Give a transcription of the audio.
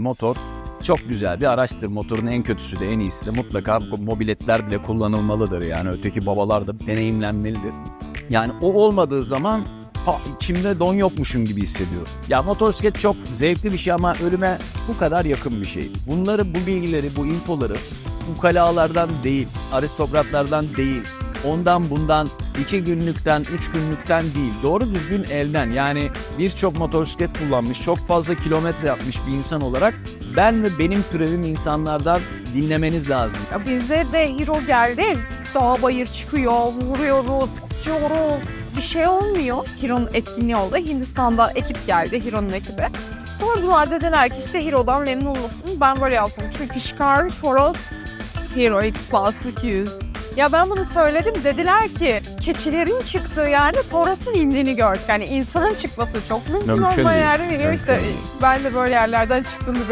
Motor çok güzel bir araçtır. Motorun en kötüsü de en iyisi de mutlaka mobiletler bile kullanılmalıdır. Yani öteki babalar da deneyimlenmelidir. Yani o olmadığı zaman ha, içimde don yokmuşum gibi hissediyorum. Ya motosiklet çok zevkli bir şey ama ölüme bu kadar yakın bir şey. Bunları, bu bilgileri, bu infoları ukalalardan değil, aristokratlardan değil, ondan bundan, iki günlükten, üç günlükten değil, doğru düzgün elden yani birçok motosiklet kullanmış, çok fazla kilometre yapmış bir insan olarak ben ve benim türevim insanlardan dinlemeniz lazım. Ya bize de hero geldi. Dağ bayır çıkıyor, vuruyoruz, uçuyoruz. Bir şey olmuyor. Hero'nun etkinliği oldu. Hindistan'da ekip geldi, Hero'nun ekibi. Sordular dediler ki işte Hero'dan memnun musun? Ben böyle yaptım. Çünkü Scar, Toros, Hero X Plus 200. Ya ben bunu söyledim. Dediler ki keçilerin çıktığı yerde Toros'un indiğini gördük. Yani insanın çıkması çok mümkün, Mümkün olmayan değil. yerde veriyor. Mümkün İşte değil. ben de böyle yerlerden çıktığını gördüm.